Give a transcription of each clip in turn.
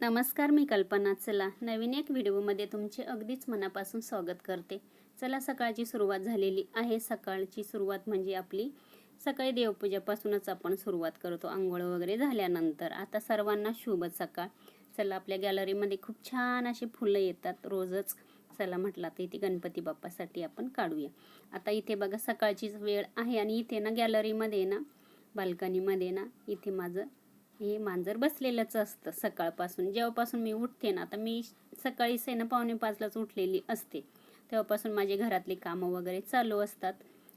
नमस्कार मी कल्पना चला. नवीन एक व्हिडिओमध्ये तुमचे अगदीच मनापासून स्वागत करते. चला सकाळची सुरुवात झालेली आहे. सकाळची सुरुवात म्हणजे आपली सकाळी देवपूजापासूनच आपण सुरुवात करतो. आंघोळ वगैरे झाल्यानंतर. आता सर्वांना शुभ सकाळ. चला आपल्या गॅलरीमध्ये खूप छान अशी फुलं येतात. रोजच चला म्हटलं तर इथे गणपती बाप्पासाठी आपण काढूया. आता इथे बघा सकाळचीच वेळ आहे आणि इथे ना गॅलरीमध्ये ना बाल्कनीमध्ये ना इथे माझं हे मांजर बसलेलंच असतं सकाळपासून. जेव्हापासून मी उठते ना आता मी सकाळीच आहे ना पावणे पाचलाच उठलेली असते. तेव्हापासून माझे घरातले कामं वगैरे चालू असतात.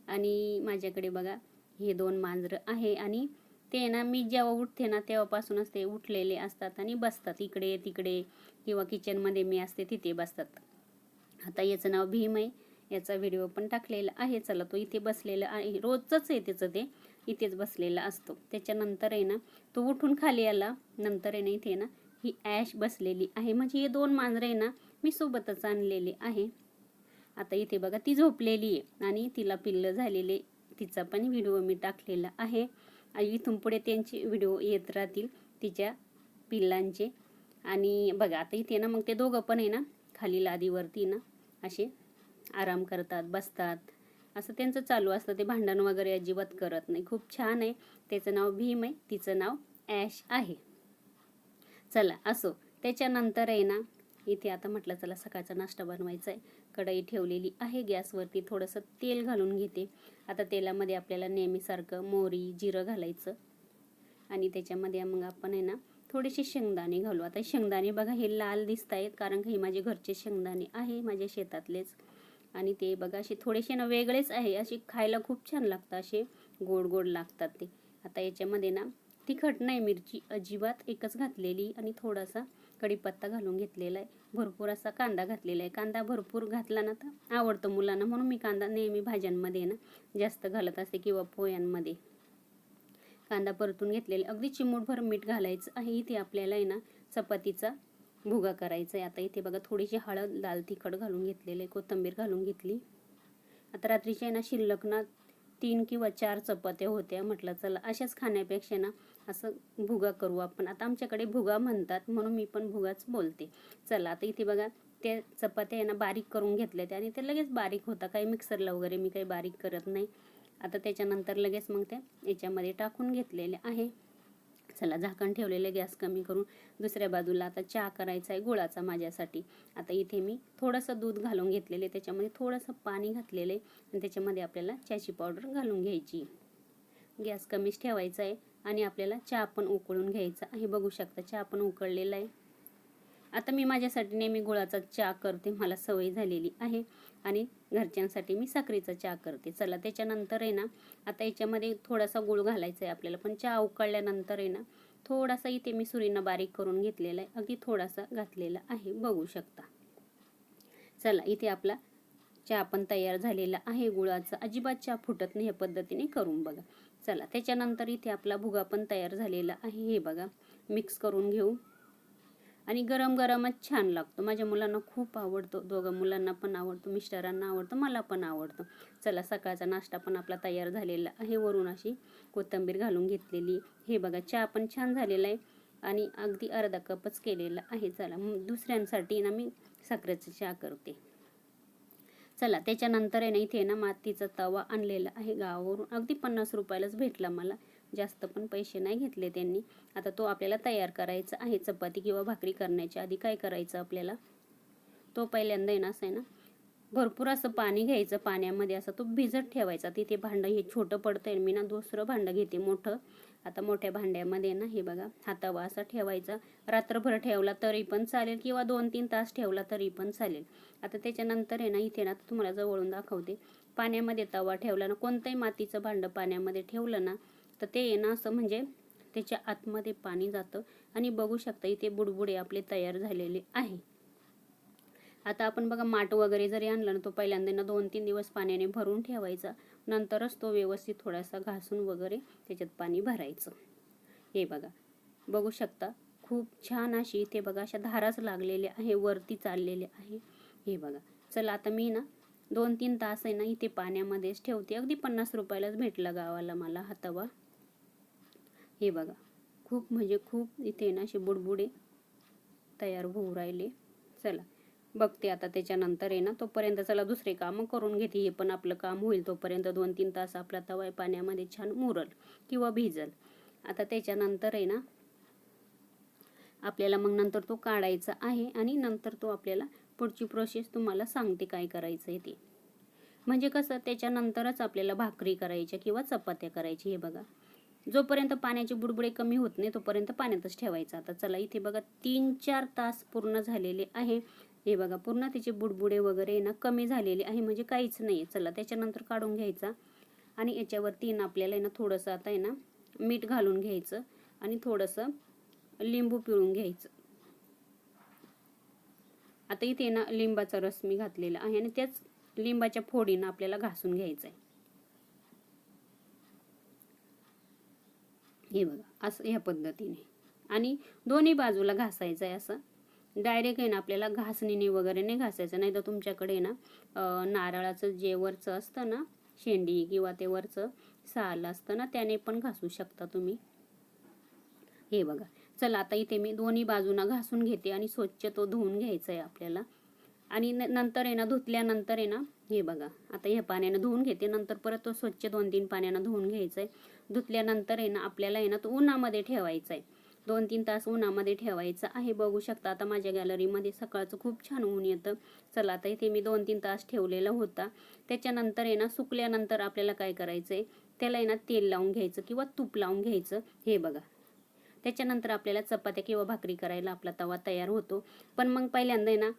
आणि माझ्याकडे बघा हे दोन मांजरं आहे आणि ते ना मी जेव्हा उठते ना तेव्हापासूनच ते उठलेले असतात आणि बसतात. इकडे तिकडे किंवा किचनमध्ये मी असते तिथे बसतात. आता याचं नाव भीम आहे. याचा व्हिडिओ पण टाकलेला आहे. चला तो इथे बसलेला आहे. रोजच आहे त्याचं ते. इथेच बसलेला असतो. त्याच्यानंतर आहे ना तो उठून खाली आला नंतर आहे ना इथे ना ही ॲश बसलेली आहे. म्हणजे हे दोन मांजरं आहे ना मी सोबतच आणलेले आहे. आता इथे बघा ती झोपलेली आहे आणि तिला पिल्लं झालेले तिचा पण व्हिडिओ मी टाकलेला आहे. आणि इथून पुढे त्यांचे व्हिडिओ येत राहतील तिच्या पिल्लांचे. आणि बघा आता इथे ना मग ते दोघं पण आहे ना खाली लादीवरती ना असे आराम करतात बसतात. असं त्यांचं चालू असतं. ते भांडण वगैरे अजिबात करत नाही. खूप छान आहे. त्याचं नाव भीम आहे. तिचं नाव ॲश आहे. चला असो. त्याच्यानंतर आहे ना इथे आता म्हटलं चला सकाळचा नाश्ता बनवायचा आहे कढई ठेवलेली आहे गॅसवरती. थोडंसं तेल घालून घेते. आता तेलामध्ये आपल्याला नेहमीसारखं मोहरी जिरं घालायचं. आणि त्याच्यामध्ये मग आपण आहे ना थोडेसे शेंगदाणे घालू. आता शेंगदाणे बघा हे लाल दिसत आहेत कारण की हे माझे घरचे शेंगदाणे आहे. माझ्या शेतातलेच. आणि ते बघा असे थोडेसे ना वेगळेच आहे. असे खायला खूप छान लागतं असे गोड गोड लागतात ते. आता याच्यामध्ये ना तिखट नाही मिरची अजिबात एकच घातलेली आणि थोडासा कढीपत्ता घालून घेतलेला आहे. भरपूर असा कांदा घातलेला आहे. कांदा भरपूर घातला ना तर आवडतो मुलांना. म्हणून मी कांदा नेहमी भाज्यांमध्ये ना जास्त घालत असते किंवा पोह्यांमध्ये. कांदा परतून घेतलेला अगदी चिमूटभर मीठ घालायचं आहे. इथे आपल्याला आहे ना चपातीचा भुगा करायचा आहे आता इथे बघा थोडीशी हळद लाल तिखट घालून घेतलेले कोथिंबीर घालून घेतली. आता रात्रीच्या आहे ना शिल्लक ना तीन किंवा चार चपात्या होत्या. म्हटलं चला अशाच खाण्यापेक्षा ना असं भुगा करू आपण. आता आमच्याकडे भुगा म्हणतात म्हणून मी पण भुगाच बोलते. चला आता इथे बघा त्या चपात्या आहे ना बारीक करून घेतल्या त्या. आणि ते लगेच बारीक होता. काही मिक्सरला वगैरे मी काही बारीक करत नाही. आता त्याच्यानंतर लगेच मग ते याच्यामध्ये टाकून घेतलेले आहे. चला झाकण ठेवलेले गॅस कमी करून दुसऱ्या बाजूला आता चहा करायचा आहे गुळाचा माझ्यासाठी. आता इथे मी थोडंसं दूध घालून घेतलेले त्याच्यामध्ये थोडंसं पाणी घातलेलं आहे आणि त्याच्यामध्ये आपल्याला चहाची पावडर घालून घ्यायची. गॅस कमीच ठेवायचा आहे आणि आपल्याला चहा पण उकळून घ्यायचा आहे. बघू शकता चहा पण उकळलेला आहे. आता मी माझ्यासाठी नेहमी गुळाचा चहा करते मला सवय झालेली आहे. आणि घरच्यांसाठी मी साखरेचा चहा करते. चला त्याच्यानंतर आहे ना आता याच्यामध्ये थोडासा गुळ घालायचा आहे आपल्याला पण चहा उकळल्यानंतर आहे ना थोडासा इथे मी सुरीनं बारीक करून घेतलेला आहे अगदी थोडासा घातलेला आहे बघू शकता. चला इथे आपला चहा पण तयार झालेला आहे गुळाचा. अजिबात चहा फुटत नाही ह्या पद्धतीने करून बघा. चला त्याच्यानंतर इथे आपला भुगा पण तयार झालेला आहे हे बघा. मिक्स करून घेऊ. आणि गरम गरमच छान लागतो. माझ्या मुलांना खूप आवडतो. दोघं मुलांना पण आवडतो. मिस्टरांना आवडतो. मला पण आवडतो. चला सकाळचा नाश्ता पण आपला तयार झालेला आहे. वरून अशी कोथिंबीर घालून घेतलेली. हे बघा चहा पण छान झालेला आहे. आणि अगदी अर्धा कपच केलेला आहे. चला दुसऱ्यांसाठी ना मी साखरेचा चहा करते. चला त्याच्यानंतर आहे ना इथे ना मातीचा तवा आणलेला आहे. गावावरून अगदी पन्नास रुपयालाच भेटला मला. जास्त पण पैसे नाही घेतले त्यांनी. आता तो आपल्याला तयार करायचा आहे चपाती किंवा भाकरी करण्याच्या आधी काय करायचं आपल्याला? तो पहिल्यांदा येणार ना असं आहे ना भरपूर असं पाणी घ्यायचं पाण्यामध्ये असं तो भिजत ठेवायचा. तिथे भांडं हे छोटं पडतं आहे मी ना दुसरं भांडं घेते मोठं. आता मोठ्या भांड्यामध्ये ना हे बघा हातावा असा ठेवायचा. रात्रभर ठेवला तरी पण चालेल किंवा दोन तीन तास ठेवला तरी पण चालेल. आता त्याच्यानंतर आहे ना इथे ना तुम्हाला जवळून दाखवते. पाण्यामध्ये तवा ठेवला ना कोणतंही मातीचं भांडं पाण्यामध्ये ठेवलं ना तर ते आहे ना असं म्हणजे त्याच्या आतमध्ये पाणी जातं. आणि बघू शकता इथे बुडबुडे आपले तयार झालेले आहे. आता आपण बघा माठ वगैरे जरी आणलं ना तो पहिल्यांदा ना दोन तीन दिवस पाण्याने भरून ठेवायचा. नंतरच तो व्यवस्थित थोडासा घासून वगैरे त्याच्यात पाणी भरायचं. हे बघा. बघू शकता खूप छान अशी इथे बघा अशा धाराच लागलेल्या आहे वरती चाललेले आहे. हे बघा. चला आता मी ना दोन तीन तास आहे ना इथे पाण्यामध्येच ठेवते. अगदी पन्नास रुपयालाच भेटला गावाला मला हा तवा. हे बघा. खूप म्हणजे खूप इथे ना असे बुडबुडे तयार होऊ राहिले. चला बघते आता त्याच्यानंतर आहे ना तोपर्यंत चला दुसरे कामं करून घेते. हे पण आपलं काम होईल तोपर्यंत दोन तीन तास आपला तवा पाण्यामध्ये छान मुरल किंवा भिजल. आता त्याच्यानंतर आहे ना आपल्याला मग नंतर तो काढायचा आहे आणि नंतर तो आपल्याला पुढची प्रोसेस तुम्हाला सांगते काय करायचं आहे ते. म्हणजे कसं त्याच्यानंतरच आपल्याला भाकरी करायच्या किंवा चपात्या करायची हे बघा. जोपर्यंत पाण्याचे बुडबुडे कमी होत नाही तोपर्यंत पाण्यातच ठेवायचं. आता चला इथे बघा तीन चार तास पूर्ण झालेले आहे. हे बघा पूर्ण त्याचे बुडबुडे वगैरे ना कमी झालेले आहे म्हणजे काहीच नाही चला त्याच्यानंतर काढून घ्यायचा. आणि याच्यावरती ना आपल्याला आहे ना थोडंसं आता आहे ना मीठ घालून घ्यायचं आणि थोडंसं लिंबू पिळून घ्यायचं. आता इथे ना लिंबाचा रस मी घातलेला आहे आणि त्याच लिंबाच्या फोडीनं आपल्याला घासून घ्यायचं आहे हे बघा असं ह्या पद्धतीने. आणि दोन्ही बाजूला घासायचं आहे असं. डायरेक्ट आहे ना आपल्याला घासणीने वगैरे नाही घासायचं. नाही तर तुमच्याकडे ना नारळाचं जे वरचं असतं ना शेंडी किंवा ते वरचं साल असतं ना त्याने पण घासू शकता तुम्ही. हे बघा. चला आता इथे मी दोन्ही बाजूना घासून घेते आणि स्वच्छ तो धुवून घ्यायचा आहे आपल्याला. आणि न- नंतर आहे ना धुतल्यानंतर आहे ना हे बघा आता ह्या पाण्यानं धुवून घेते नंतर परत तो स्वच्छ दोन तीन पाण्यानं धुवून घ्यायचं आहे धुतल्यानंतर आहे ना आपल्याला आहे ना तो उन्हामध्ये ठेवायचा आहे दोन तीन तास उन्हामध्ये ठेवायचं आहे बघू शकता. आता माझ्या गॅलरीमध्ये सकाळचं खूप छान ऊन येतं. चला आता इथे मी दोन तीन तास ठेवलेला होता. त्याच्यानंतर आहे ना सुकल्यानंतर आपल्याला काय करायचं आहे त्याला आहे ना तेल लावून घ्यायचं किंवा तूप लावून घ्यायचं. हे बघा. त्याच्यानंतर आपल्याला चपात्या किंवा भाकरी करायला आपला तवा तयार होतो. पण मग पहिल्यांदा आहे ना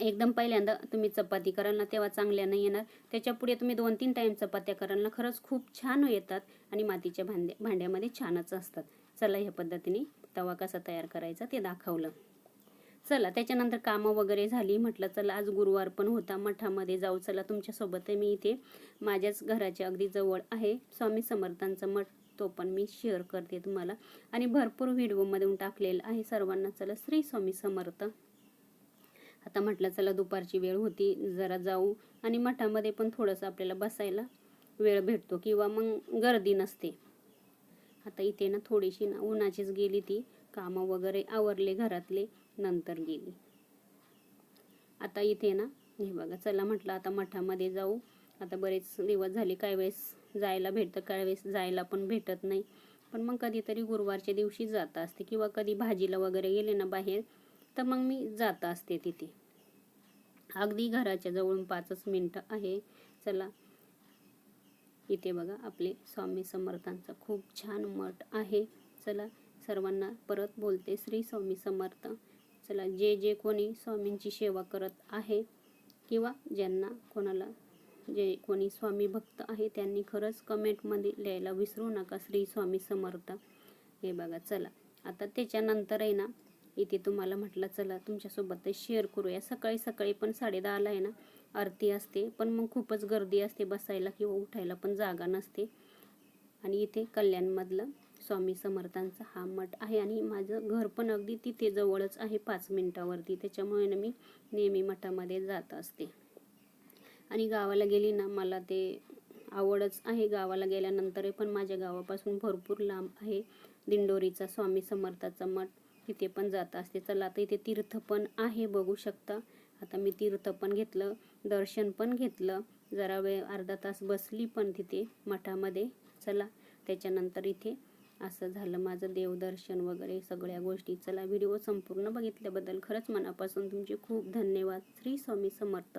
एकदम पहिल्यांदा तुम्ही चपाती कराल ना तेव्हा चांगल्या नाही येणार. त्याच्या पुढे तुम्ही दोन तीन टाईम चपात्या कराल ना खरंच खूप छान येतात आणि मातीच्या भांड्या भांड्यामध्ये छानच असतात. चला ह्या पद्धतीने तवा कसा तयार करायचा ते दाखवलं. चला त्याच्यानंतर कामं वगैरे झाली म्हटलं चला आज गुरुवार पण होता मठामध्ये जाऊ चला तुमच्यासोबत मी इथे माझ्याच घराच्या अगदी जवळ आहे. स्वामी समर्थांचा मठ तो पण मी शेअर करते तुम्हाला. आणि भरपूर व्हिडिओमधून टाकलेलं आहे सर्वांना. चला श्री स्वामी समर्थ. आता म्हटलं चला दुपारची वेळ होती जरा जाऊ. आणि मठामध्ये पण थोडंसं आपल्याला बसायला वेळ भेटतो किंवा मग गर्दी नसते. आता इथे ना थोडीशी ना उन्हाचीच गेली ती. कामं वगैरे आवरले घरातले नंतर गेली. आता इथे ना हे बघा चला म्हटलं आता मठामध्ये जाऊ. आता बरेच दिवस झाले काय वेळेस जायला भेटतं काय वेळेस जायला पण भेटत नाही. पण मग कधीतरी गुरुवारच्या दिवशी जात असते किंवा कधी भाजीला वगैरे गेले ना बाहेर तर मग मी जात असते तिथे. अगदी घराच्या जवळून पाचच मिनटं आहे. चला. इथे बघा आपले स्वामी समर्थांचा खूप छान मठ आहे. चला सर्वांना परत बोलते श्री स्वामी समर्थ. चला जे जे कोणी स्वामींची सेवा करत आहे किंवा ज्यांना कोणाला जे कोणी स्वामी भक्त आहे त्यांनी खरंच कमेंटमध्ये लिहायला विसरू नका श्री स्वामी समर्थ. हे बघा चला. आता त्याच्यानंतर आहे ना इथे तुम्हाला म्हटलं चला तुमच्यासोबत शेअर करूया. सकाळी सकाळी पण साडेदहाला आहे ना आरती असते. पण मग खूपच गर्दी असते बसायला किंवा उठायला पण जागा नसते. आणि इथे कल्याणमधलं स्वामी समर्थांचा हा मठ आहे आणि माझं घर पण अगदी तिथे जवळच आहे पाच मिनटावरती. त्याच्यामुळे ना मी नेहमी मठामध्ये जात असते. आणि गावाला गेली ना मला ते आवडच आहे. गावाला गेल्यानंतर पण माझ्या गावापासून भरपूर लांब आहे दिंडोरीचा स्वामी समर्थाचा मठ. तिथे पण जात असते. चला आता इथे तीर्थ पण आहे बघू शकता. आता मी तीर्थ पण घेतलं दर्शन पण घेतलं. जरा वेळ अर्धा तास बसली पण तिथे मठामध्ये. चला त्याच्यानंतर इथे असं झालं माझं देवदर्शन वगैरे सगळ्या गोष्टी. चला व्हिडिओ संपूर्ण बघितल्याबद्दल खरंच मनापासून तुमचे खूप धन्यवाद. श्री स्वामी समर्थ.